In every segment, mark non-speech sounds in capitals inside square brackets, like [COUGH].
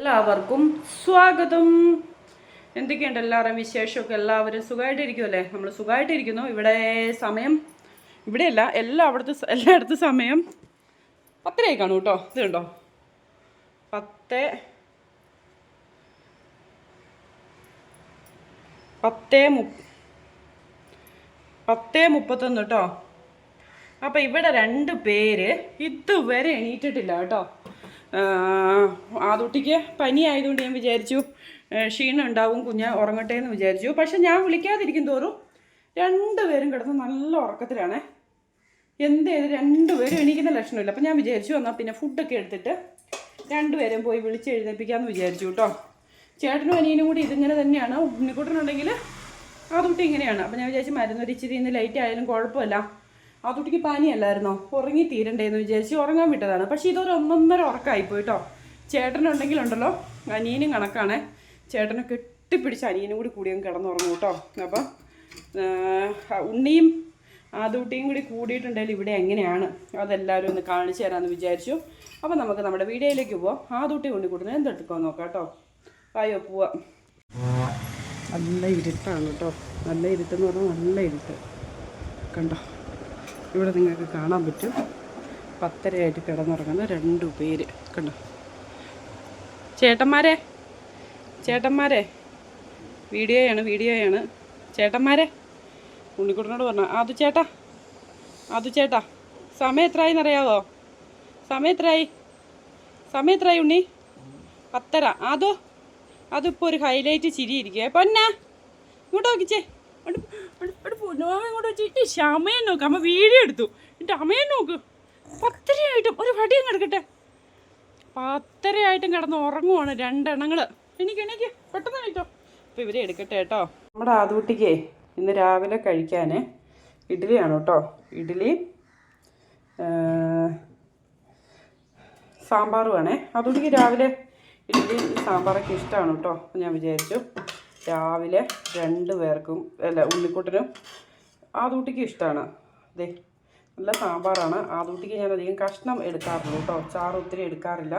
എല്ലാവർക്കും സ്വാഗതം. എന്തൊക്കെയുണ്ട് എല്ലാവരും വിശേഷമൊക്കെ? എല്ലാവരും സുഖമായിട്ടിരിക്കുമല്ലേ നമ്മൾ സുഖമായിട്ടിരിക്കുന്നു. ഇവിടെ സമയം ഇവിടെയല്ല എല്ലായിടത്തും എല്ലായിടത്തും സമയം പത്തരയായി കാണും കേട്ടോ. ഇത് കണ്ടോ? പത്ത് പത്തേ മു പത്തേ മുപ്പത്തൊന്ന് കേട്ടോ. അപ്പം ഇവിടെ രണ്ട് പേര് ഇതുവരെ എണീറ്റിട്ടില്ല കേട്ടോ. ആദുട്ടിക്ക് പനി ആയതുകൊണ്ട് ഞാൻ വിചാരിച്ചു ക്ഷീണം ഉണ്ടാവും കുഞ്ഞ് ഉറങ്ങട്ടെ എന്ന് വിചാരിച്ചു. പക്ഷെ ഞാൻ വിളിക്കാതിരിക്കും തോറും രണ്ടുപേരും കിടന്ന് നല്ല ഉറക്കത്തിലാണ്. എന്ത് ചെയ്ത് രണ്ടുപേരും എണീക്കുന്ന ലക്ഷണമില്ല. അപ്പം ഞാൻ വിചാരിച്ചു എന്നാൽ പിന്നെ ഫുഡൊക്കെ എടുത്തിട്ട് രണ്ടുപേരും പോയി വിളിച്ച് എഴുന്നേൽപ്പിക്കാമെന്ന് വിചാരിച്ചു കേട്ടോ. ചേട്ടനും അനിയനും കൂടി ഇതിങ്ങനെ തന്നെയാണ്. ഉണ്ണിക്കുട്ടനുണ്ടെങ്കിൽ അതുകൊണ്ട് ഇങ്ങനെയാണ്. അപ്പം ഞാൻ വിചാരിച്ചു മരുന്നൊരിച്ചിരി ഇന്ന് ലൈറ്റ് ആയാലും കുഴപ്പമില്ല. ആ കുട്ടിക്ക് പനിയല്ലായിരുന്നോ? ഉറങ്ങി തീരണ്ടേന്ന് വിചാരിച്ച് ഉറങ്ങാൻ വിട്ടതാണ്. പക്ഷേ ഇതൊരു ഒന്നൊന്നര ഉറക്കമായിപ്പോയി കേട്ടോ ചേട്ടനുണ്ടെങ്കിലുണ്ടല്ലോ അനിയനും കണക്കാണ്. ചേട്ടനെ കെട്ടിപ്പിടിച്ച് അനിയനും കൂടി കൂടി അങ്ങ് കിടന്നുറങ്ങും കേട്ടോ അപ്പം ഉണ്ണിയും ആദൂട്ടിയും കൂടി കൂടിയിട്ടുണ്ടെങ്കിൽ ഇവിടെ എങ്ങനെയാണ്? അതെല്ലാവരും ഒന്ന് കാണിച്ചു തരാമെന്ന് വിചാരിച്ചു. അപ്പം നമുക്ക് നമ്മുടെ വീഡിയോയിലേക്ക് പോവാം. ആദൂട്ടി കൊണ്ട് കൂടുന്നത് എന്തെടുക്കാൻ നോക്കാം കേട്ടോ വായോ പോവാം. നല്ല ഇരുട്ടാണ് കേട്ടോ നല്ല ഇരുട്ടെന്ന് പറഞ്ഞാൽ നല്ല ഇരുട്ട്. കണ്ടോ? ഇവിടെ നിങ്ങൾക്ക് കാണാൻ പറ്റും. പത്തരയായിട്ട് കിടന്നുറങ്ങുന്ന രണ്ടു പേര്. കണ്ടോ? ചേട്ടന്മാരെ? ചേട്ടന്മാരെ? വീഡിയോയാണ് വീഡിയോയാണ്. ചേട്ടന്മാരെ? ഉണ്ണിക്കുട്ടനോട് പറഞ്ഞു. അത് ചേട്ടാ അത് ചേട്ടാ സമയം എത്രയായി എന്നറിയാവോ? സമയം എത്രയായി? സമയം എത്രയായി ഉണ്ണി? പത്തര. അതോ അതിപ്പോൾ ഒരു ഹൈലൈറ്റ് ചിരിയിരിക്കുക പൊന്നാ? ഇങ്ങോട്ട് നോക്കിച്ചേ. ഇങ്ങോട്ട് വെച്ചിട്ട് സമയം നോക്ക് അമ്മ വീഡിയോ എടുത്തു. എന്നിട്ട് അമ്മയെ നോക്ക്. പത്തരയായിട്ടും ഒരു വടിയും കിടക്കട്ടെ പത്തരയായിട്ടും കിടന്ന് ഉറങ്ങുവാണ് രണ്ടെണ്ണങ്ങൾ എനിക്ക് എനിക്ക് പെട്ടെന്ന് കഴിച്ചോ. അപ്പോൾ ഇവരെ എടുക്കട്ടെ കേട്ടോ. നമ്മുടെ ആദൂട്ടിക്കേ ഇന്ന് രാവിലെ കഴിക്കാൻ ഇഡ്ഡലിയാണ് കേട്ടോ. ഇഡ്ഡലി സാമ്പാറുമാണേ അതുകൊണ്ട് രാവിലെ ഇഡ്ഡലി സാമ്പാറൊക്കെ ഇഷ്ടമാണ് കേട്ടോ ഞാൻ വിചാരിച്ചു. രാവിലെ രണ്ട് പേർക്കും അല്ല ഉണ്ണിക്കുട്ടനും ആദൂട്ടിക്കും ഇഷ്ടമാണ് അതെ നല്ല സാമ്പാറാണ്. ആദൂട്ടിക്ക് ഞാൻ അധികം കഷ്ണം എടുക്കാറുള്ളൂ കേട്ടോ. ചാറ് ഒത്തിരി എടുക്കാറില്ല.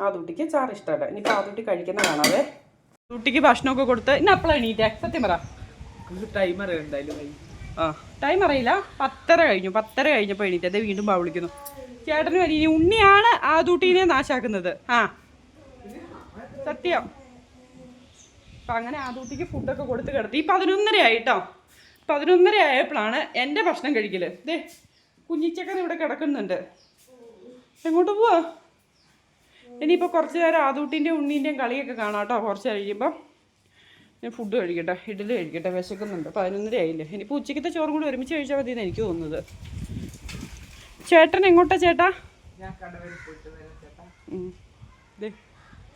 ആദൂട്ടിക്ക് ചാറ് ഇഷ്ടമല്ല. ഇനിയിപ്പോൾ ആദൂട്ടി കഴിക്കുന്ന കാണാതെ ആദൂട്ടിക്ക് ഭക്ഷണമൊക്കെ കൊടുത്ത് ഇനി അപ്പളാ എണീറ്റേ? സത്യം പറ. ടൈമർ എന്തായാലും. ആ ടൈം അറിയില്ല. പത്തര കഴിഞ്ഞു. പത്തര കഴിഞ്ഞപ്പോൾ എണീറ്റ്. അതേ വീണ്ടും പാ വിളിക്കുന്നു. ചേട്ടനും അനിയനും ഉണ്ണിയാണ് ആ ദൂട്ടീനെ നാശാക്കുന്നത്. ആ. സത്യം. അപ്പം അങ്ങനെ ആ ദൂട്ടിക്ക് ഫുഡൊക്കെ കൊടുത്ത് കിടത്തി. പതിനൊന്നര ആയി കേട്ടോ പതിനൊന്നര ആയപ്പോഴാണ് എന്റെ ഭക്ഷണം കഴിക്കൽ ദേ കുഞ്ഞിച്ചക്കൻ ഇവിടെ കിടക്കുന്നുണ്ട്. എങ്ങോട്ട് പോവാ? ഇനിയിപ്പോൾ കുറച്ച് നേരം ആദൂട്ടിന്റെയും ഉണ്ണീന്റെയും കളിയൊക്കെ കാണാം കേട്ടോ. കുറച്ച് കഴിയുമ്പോൾ ഞാൻ ഫുഡ് കഴിക്കട്ടെ ഇഡ്ഡലി കഴിക്കട്ടെ വിശക്കുന്നുണ്ട്. പതിനൊന്നര ആയില്ലേ? ഇനിയിപ്പോൾ ഉച്ചയ്ക്കത്തെ ചോറും കൂടി ഒരുമിച്ച് കഴിച്ചാൽ മതി എന്ന് എനിക്ക് തോന്നുന്നത്. ചേട്ടൻ എങ്ങോട്ടാ ചേട്ടാ?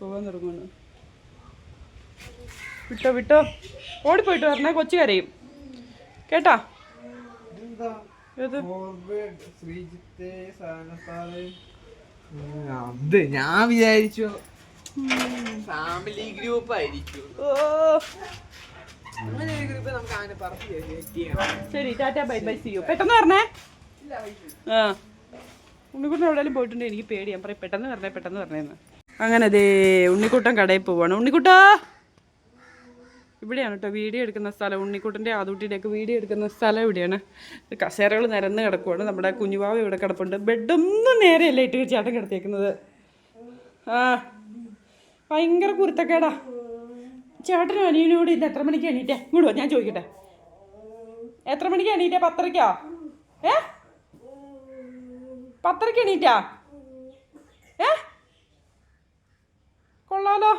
പോകാൻ തുടങ്ങുന്നു. വിട്ടോ വിട്ടോ. ഓടിപ്പോയിട്ട് വരണേ കൊച്ചു കരയും. കേട്ടാ? അത് ഞാൻ വിചാരിച്ചു. ഫാമിലി ഗ്രൂപ്പ് ആയിരിക്കും. ശരി ടാറ്റാ ബൈ ബൈ സിയോ പെട്ടെന്ന് പറഞ്ഞേ ആ. ഉണ്ണിക്കുട്ടൻ എവിടെയും പോയിട്ടുണ്ട്? എനിക്ക് പേടിയാൻ പറയും പെട്ടെന്ന് പറഞ്ഞേ പെട്ടെന്ന് പറഞ്ഞേന്ന് അങ്ങനെ ദേ ഉണ്ണിക്കുട്ടൻ കടയിൽ പോവാണ്. ഉണ്ണിക്കുട്ടാ? ഇവിടെയാണ് കേട്ടോ വീഡിയോ എടുക്കുന്ന സ്ഥലം. ഉണ്ണിക്കുട്ടന്റെ ആദൂട്ടിയുടെയൊക്കെ വീഡിയോ എടുക്കുന്ന സ്ഥലം ഇവിടെയാണ്. കസേരകൾ നിരന്ന് കിടക്കുവാണ്. നമ്മുടെ കുഞ്ഞുവാവ് ഇവിടെ കിടപ്പുണ്ട്. ബെഡൊന്നും നേരെയല്ല ഇട്ട് ചേട്ടൻ കിടത്തിയേക്കുന്നത്. ആ ഭയങ്കര കുരുത്തക്കേടാ. ചേട്ടനും അനിയനും കൂടി ഇന്ന് എത്ര മണിക്ക് എണീറ്റേ? ഇങ്ങോട്ട് ഞാൻ ചോദിക്കട്ടെ. എത്ര മണിക്ക് എണീറ്റേ? പത്തരയ്ക്കോ ഏ? പത്തരയ്ക്ക് എണീറ്റാ? ഏ? കൊള്ളാലോ.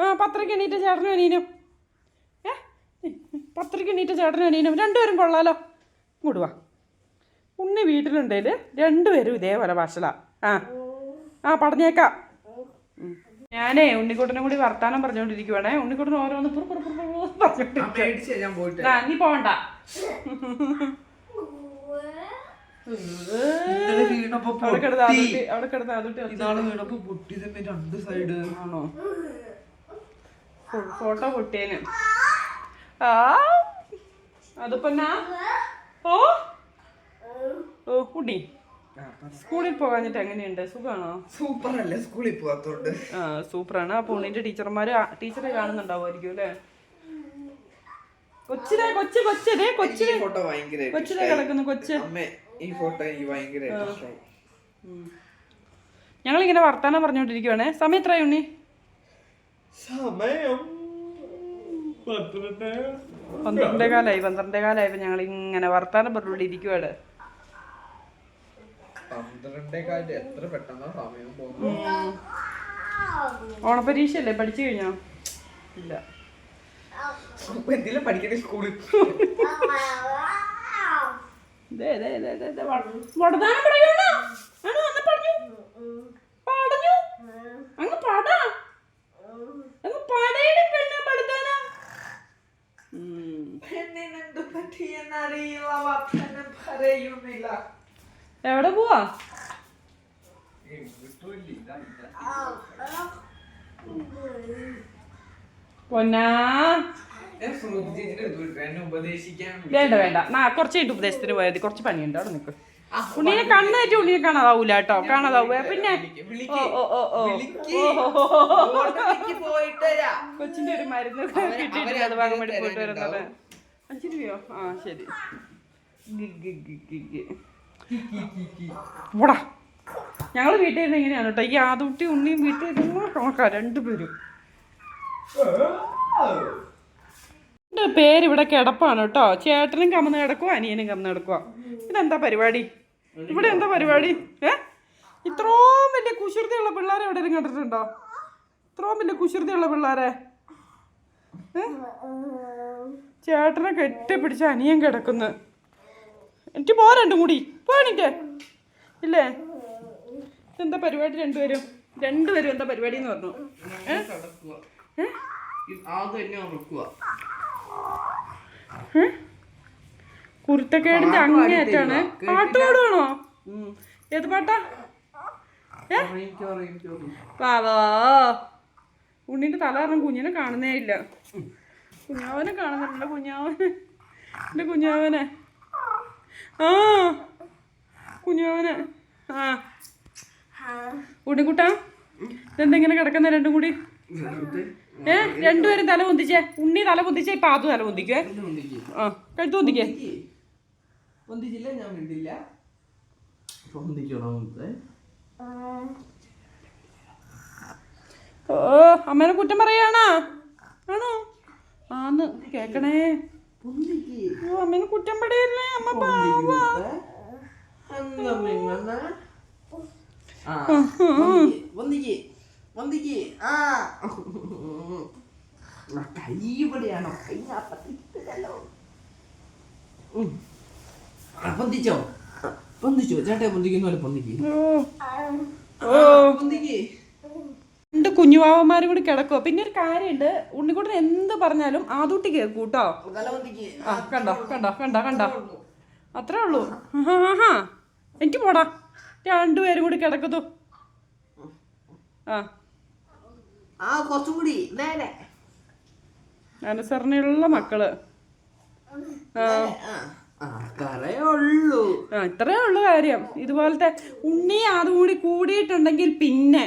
ആ പത്തരയ്ക്ക് എണീറ്റ ചേട്ടനും അനിയനും. പത്തരയ്ക്ക് എണീറ്റ ചേട്ടനും അനിയനും രണ്ടുപേരും കൊള്ളാലോ. ഇങ്ങോട്ട് വാ. ഉണ്ണി വീട്ടിലുണ്ടേൽ രണ്ടുപേരും ഇതേപോലെ ഭാഷല ആ. ആ പറഞ്ഞേക്കാം. ഞാനേ ഉണ്ണിക്കുട്ടനും കൂടി വർത്താനം പറഞ്ഞുകൊണ്ടിരിക്കുവാണേ ഉണ്ണിക്കുട്ടൻ ഓരോന്ന് ആ, നീ പോണ്ട. അവിടെ കിടന്ന് വീണപ്പോ പൊട്ടി രണ്ട് സൈഡ് ആണോ? ഫോട്ടോ പൊട്ടിയേന്. ഓ? ഓ സ്കൂളിൽ പോകാഞ്ഞിട്ട് എങ്ങനെയുണ്ട്? സുഖമാണോ സൂപ്പർ അല്ലേ സ്കൂളിൽ പോകാത്തോണ്ട് ആ സൂപ്പറാണ്. അപ്പോൾ ഉണ്ണിന്റെ ടീച്ചർമാര് ടീച്ചറെ കാണുന്നുണ്ടാവുമായിരിക്കും അല്ലേ? കൊച്ചിലെ കൊച്ചു കൊച്ചതേ കൊച്ചിലെ ഫോട്ടോ ഭയങ്കര കൊച്ചിലെ കിടക്കുന്നു കൊച്ച്. ഈ ഫോട്ടോ എനിക്ക് ഭയങ്കര ഞങ്ങളിങ്ങനെ വർത്താനം പറഞ്ഞുകൊണ്ടിരിക്കുവാണേ. സമയം എത്രയുണ്ണി സമയം പന്ത്രണ്ട് കാലായി പന്ത്രണ്ടേ കാലായപ്പോ ഞങ്ങൾ ഇങ്ങനെ വർത്താനം പറഞ്ഞുകൊണ്ട് ഇരിക്കുവാണ് ഓണപരീക്ഷ ഓണപരീക്ഷയല്ലേ? പഠിച്ചു കഴിഞ്ഞോ? ഇല്ല. എന്തെങ്കിലും പഠിക്കണേ സ്കൂളിൽ. അങ്ങ് പാടാ. അങ്ങ് പാടേടി പെണ്ണെ വടതാനം. എവിടെ പോവാ? പൊന്നാ. വേണ്ട വേണ്ട. നാ കുറച്ച് കഴിഞ്ഞിട്ട് ഉപദേശത്തിന് പോയാൽ മതി. കുറച്ച് പണിയുണ്ട്. അവിടെ നിൽക്കും ഉണ്ണിനെ കണ്ണേറ്റ് ഉണ്ണിനെ കാണാതാവൂല കേട്ടോ കാണാതാവൂ പിന്നെ. കൊച്ചിന്റെ ഒരു മരുന്ന് കിട്ടിയിട്ടില്ല അത് വാങ്ങാൻ വേണ്ടി പോയിട്ട് വരുന്നത് അഞ്ചു രൂപയോ ആ ശരി. ഓടാ ഞങ്ങൾ വീട്ടിൽ നിന്ന് ഇങ്ങനെയാണ് കേട്ടോ. ഈ ആദുട്ടി ഉണ്ണിയും വീട്ടിൽ ഇരുന്ന് നോക്കാം [LAUGHS] രണ്ടുപേരും പേര് ഇവിടെ കിടപ്പാണ് കേട്ടോ. ചേട്ടനും കമന്ന് കിടക്കുക അനിയനും കമന്ന് കിടക്കുക ഇതെന്താ പരിപാടി? ഇവിടെ എന്താ പരിപാടി? ഏ? ഇത്രയും വലിയ കുശൃതിയുള്ള പിള്ളേരെ എവിടെയെങ്കിലും കണ്ടിട്ടുണ്ടോ? ഇത്രയും വലിയ കുശൃതിയുള്ള പിള്ളേരെ? ചേട്ടനെ കെട്ടിപ്പിടിച്ച് അനിയൻ കിടക്കുന്നു. എനിക്ക് പോ രണ്ടും കൂടി പോണിക്ക് ഇല്ലേ? എന്താ പരിപാടി രണ്ടുപേരും? രണ്ടുപേരും എന്താ പരിപാടി എന്ന് പറഞ്ഞു. ഏഹ് ഏ? ആദ്യം എന്നെ ഉറക്കുക ഏ? കുരുത്തക്കേടിന്റെ അങ്ങേറ്റാണ് പാട്ട് പാടുവാണോ ഏത് പാട്ടാ? പാവോ. ഉണ്ണിന്റെ തല കാരണം കുഞ്ഞിനെ കാണുന്നേ ഇല്ല. കുഞ്ഞാവനെ കാണുന്നില്ല കുഞ്ഞാവനെ. എന്റെ കുഞ്ഞാവനെ. ആ കുഞ്ഞാവനെ. ആ. ഉണ്ണിക്കുട്ടാ ഇതെന്തെങ്ങനെ കിടക്കുന്ന രണ്ടും കൂടി? ഏ രണ്ടുപേരും തല പൊന്തിച്ചേ. ഉണ്ണി തല പൊന്തിച്ചേ ആദ്യം തല പൊന്തിക്കേ. ആ കഴുത്ത് പൊന്തിക്കേ. പൊന്തിച്ചില്ല ഞാൻ ഓ അമ്മേനെ കുറ്റം പറയാണോ ആണോ? ആന്ന് കേക്കണേ. ഓ അമ്മേനെ കുറ്റം പറയല്ലേ? അമ്മ പാവാ. കൈ ഇവിടെയാണോ? കൈ അപ്പത്തില്ലല്ലോ പൊന്തിച്ചോ? പൊന്തിച്ചോ. ചേട്ടാ പൊന്തിക്കുന്ന പോലെ പൊന്തിക്ക്. രണ്ട് കുഞ്ഞുവാവന്മാരും കൂടി കിടക്കുക പിന്നെ ഒരു കാര്യമുണ്ട്. ഉണ്ണിക്കുട്ടൻ എന്ത് പറഞ്ഞാലും ആദൂട്ടി കേൾക്കൂ കേട്ടോ ആ കണ്ടോ കണ്ടോ കണ്ടോ കണ്ടോ. അത്രേ ഉള്ളൂ. ആഹാ. എനിക്ക് പോടാ. രണ്ടുപേരും കൂടി കിടക്കുന്നു ആ. ആ കുറച്ചും കൂടി. നേരെ അനുസരണയുള്ള മക്കൾ. ആ. ആ ഇത്രേ ഉള്ളു. കാര്യം. ഇതുപോലത്തെ ഉണ്ണി അതും കൂടി കൂടിയിട്ടുണ്ടെങ്കിൽ പിന്നെ.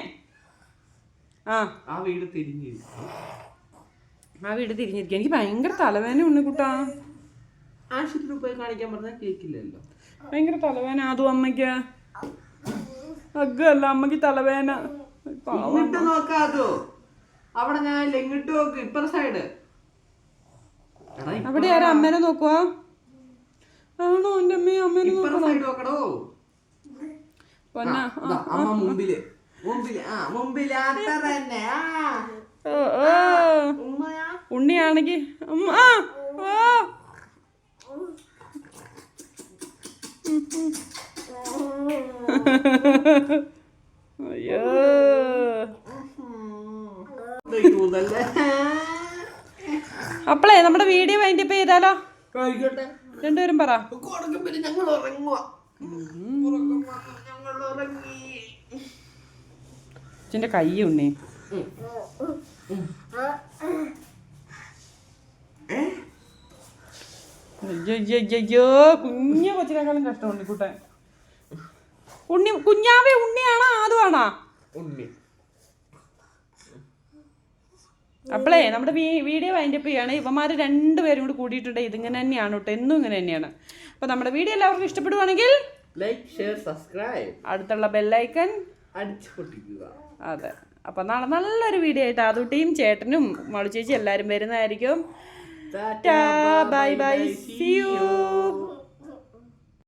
ആ. ആ വീട് തിരിഞ്ഞിരിക്കും. ആ വീട് തിരിഞ്ഞിരിക്കും. എനിക്ക് ഭയങ്കര തലവേന ഉണ്ണിക്കുട്ടാ ആശുപത്രി പോയി കാണിക്കാൻ പറഞ്ഞാൽ കേക്കില്ലല്ലോ. ഭയങ്കര തലവേന അതും അമ്മയ്ക്ക്. അഗ്ഗല്ല അമ്മയ്ക്ക് തലവേന. ഇങ്ങോട്ട് നോക്കാതോ അവിടെ ഞാൻ ഇങ്ങോട്ട് നോക്ക് ഇപ്പറ സൈഡ് അവിടെ ആരാ? അമ്മേനെ നോക്കുവാ? ആണോ? എന്റെ അമ്മയും അമ്മേനെ നോക്കണോ. പൊന്ന അമ്മ മുമ്പിൽ. മുമ്പിൽ ആ മുമ്പിൽ തന്നെ അയ്യോ. ഇതല്ലേ അപ്പളേ നമ്മുടെ വീഡിയോ വൈൻഡപ്പ് ചെയ്താലോ? കഴിക്കട്ടെ. രണ്ടുപേരും പറ. ഞങ്ങൾ ഉറങ്ങുക അച്ഛന്റെ കൈ ഉണ്ണി. അയ്യോ കുഞ്ഞു കൊച്ചിനേക്കാളും കഷ്ടം ഉണ്ണിക്കുട്ടൻ. ഉണ്ണി കുഞ്ഞാവേ ഉണ്ണിയാണോ ആദ്യമാണോ ഉണ്ണി. അപ്പോളേ നമ്മുടെ വീഡിയോ വൈൻഡ് അപ്പ് ചെയ്യാണ്. ഇവന്മാർ രണ്ടുപേരും കൂടി കൂടിയിട്ടുണ്ട്. ഇതിങ്ങനെ തന്നെയാണ് കേട്ടോ. എന്നും ഇങ്ങനെ തന്നെയാണ്. അപ്പോൾ നമ്മുടെ വീഡിയോ എല്ലാവർക്കും ഇഷ്ടപ്പെടുവാണെങ്കിൽ ലൈക്ക് ഷെയർ സബ്സ്ക്രൈബ് അടുത്തുള്ള ബെല്ലൈക്കൺ അടിച്ചു പൊട്ടിക്കുക. അതെ. അപ്പം നാളെ നല്ലൊരു വീഡിയോ ആയിട്ട് ആദുട്ടിയും ചേട്ടനും മളു ചേച്ചി എല്ലാവരും വരുന്നതായിരിക്കും. Bye bye C U